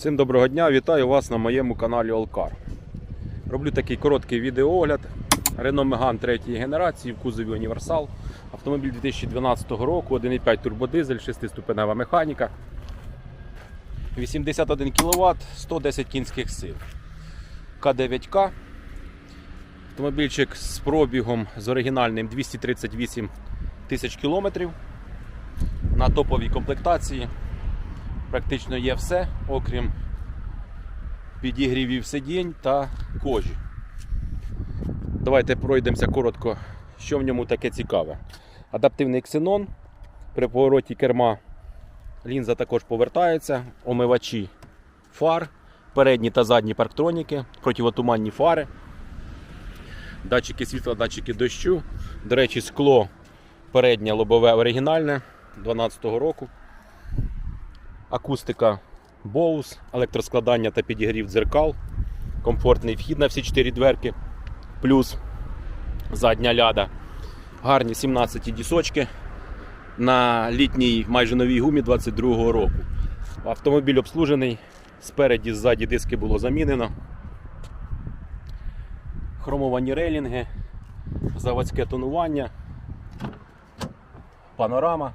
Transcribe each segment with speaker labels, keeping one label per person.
Speaker 1: Всім доброго дня, вітаю вас на моєму каналі Олкар. Роблю такий короткий відеоогляд. Renault Megane 3 генерації в кузові Універсал. Автомобіль 2012 року, 1,5 турбодизель, 6-ступенева механіка. 81 кВт, 110 кінських сил. К9К. Автомобільчик з пробігом з оригінальним 238 тисяч кілометрів. На топовій комплектації практично є все, окрім підігрівів сидінь та кожі. Давайте пройдемося коротко, що в ньому таке цікаве. Адаптивний ксенон, при повороті керма лінза також повертається, омивачі фар, передні та задні парктроніки, противотуманні фари, датчики світла, датчики дощу. До речі, скло переднє лобове оригінальне 2012 року. Акустика Bose, електроскладання та підігрів дзеркал, комфортний вхід на всі 4 дверки, плюс задня ляда, гарні 17 дісочки на літній майже новій гумі 22-го року. Автомобіль обслужений, спереді, ззаді диски було замінено. Хромовані рейлінги, заводське тонування, панорама.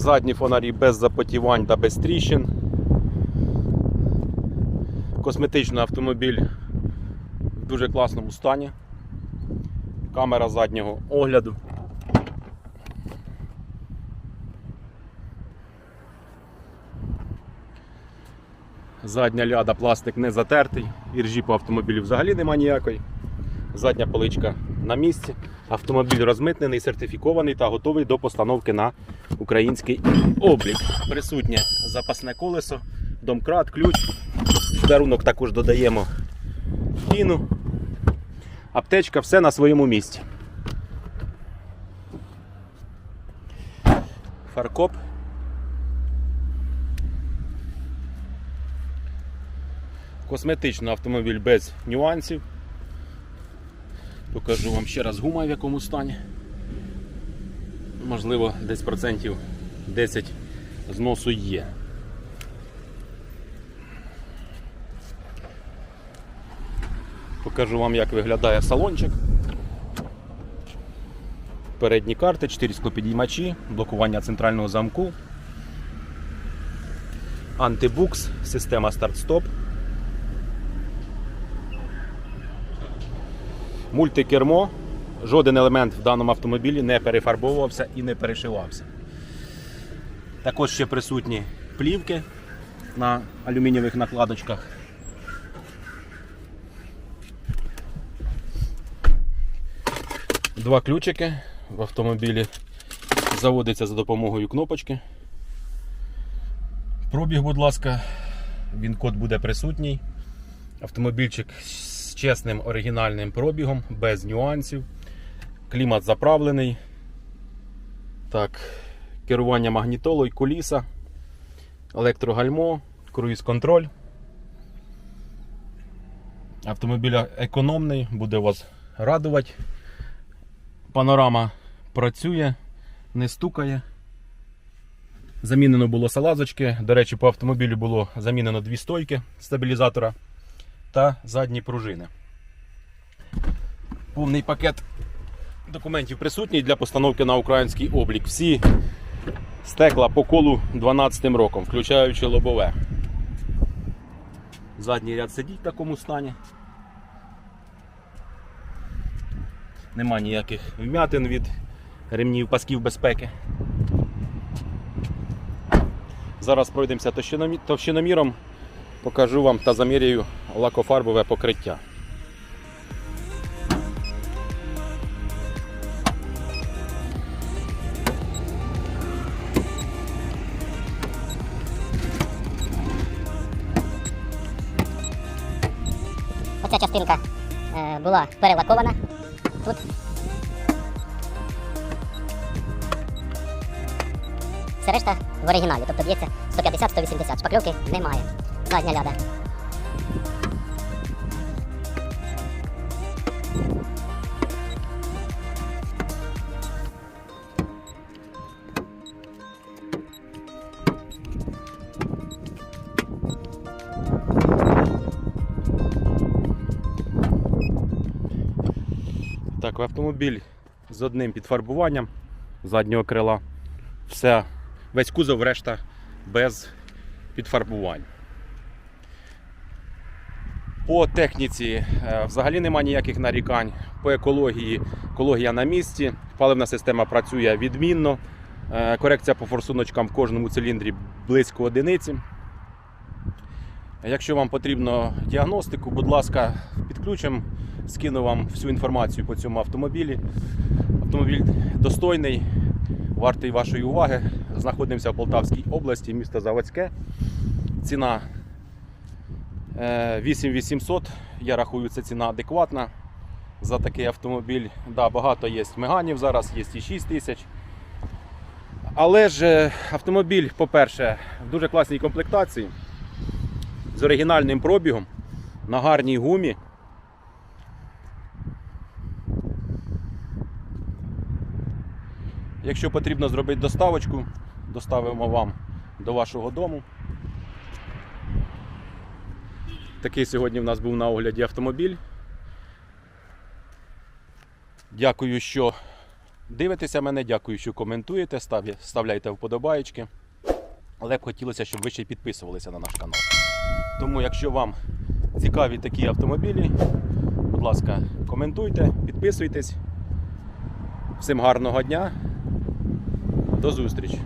Speaker 1: Задні фонарі без запотівань та без тріщин. Косметичний автомобіль в дуже класному стані. Камера заднього огляду. Задня ляда, пластик не затертий, іржі по автомобілю взагалі нема ніякої. Задня поличка на місці. Автомобіль розмитнений, сертифікований та готовий до постановки на український облік. Присутнє запасне колесо, домкрат, ключ. Дарунок також додаємо піну. Аптечка, все на своєму місці. Фаркоп. Косметично автомобіль без нюансів. Покажу вам ще раз гума в якому стані. Можливо, десь процентів 10 зносу є. Покажу вам, як виглядає салончик. Передні карти, 4 склопідіймачі, блокування центрального замку, антибукс, система старт-стоп. Мультикермо. Жоден елемент в даному автомобілі не перефарбовувався і не перешивався. Також ще присутні плівки на алюмінієвих накладочках. Два ключики в автомобілі заводиться за допомогою кнопочки. Пробіг, будь ласка, він код буде присутній. Автомобільчик з чесним оригінальним пробігом, без нюансів. Клімат заправлений. Так, керування магнітолою, коліса, електрогальмо, круїз-контроль. Автомобіль економний, буде вас радувати. Панорама працює, не стукає. Замінено було салазочки. До речі, по автомобілю було замінено дві стойки стабілізатора та задні пружини. Повний пакет документів присутній для постановки на український облік. Всі стекла по колу 12 роком, включаючи лобове. Задній ряд сидіть в такому стані. Нема ніяких вмятин від ремнів пасків безпеки. Зараз пройдемося товщиноміром, покажу вам та заміряю лакофарбове покриття.
Speaker 2: Оця частинка е, була перелакована. Тут. Все решта в оригіналі, тобто б'ється 150-180. Шпакльовки немає. Задня ляда.
Speaker 1: Коротко. Автомобіль з одним підфарбуванням заднього крила. Все, весь кузов, решта без підфарбувань. По техніці е, взагалі нема ніяких нарікань. По екології, екологія на місці. Паливна система працює відмінно. Е, Корекція по форсуночкам в кожному циліндрі близько одиниці. Якщо вам потрібно діагностику, будь ласка, підключимо, скину вам всю інформацію по цьому автомобілі. Автомобіль достойний, вартий вашої уваги. Знаходимося в Полтавській області, місто Заводське. Ціна е, 8800. Я рахую, це ціна адекватна за такий автомобіль. Да, багато є меганів зараз, є і 6 тисяч. Але ж е, автомобіль, по-перше, в дуже класній комплектації з оригінальним пробігом на гарній гумі. Якщо потрібно зробити доставочку, доставимо вам до вашого дому. Такий сьогодні в нас був на огляді автомобіль. Дякую, що дивитеся мене, дякую, що коментуєте, ставляйте вподобаєчки. Але б хотілося, щоб ви ще й підписувалися на наш канал. Тому, якщо вам цікаві такі автомобілі, будь ласка, коментуйте, підписуйтесь. Всім гарного дня. До зустрічі!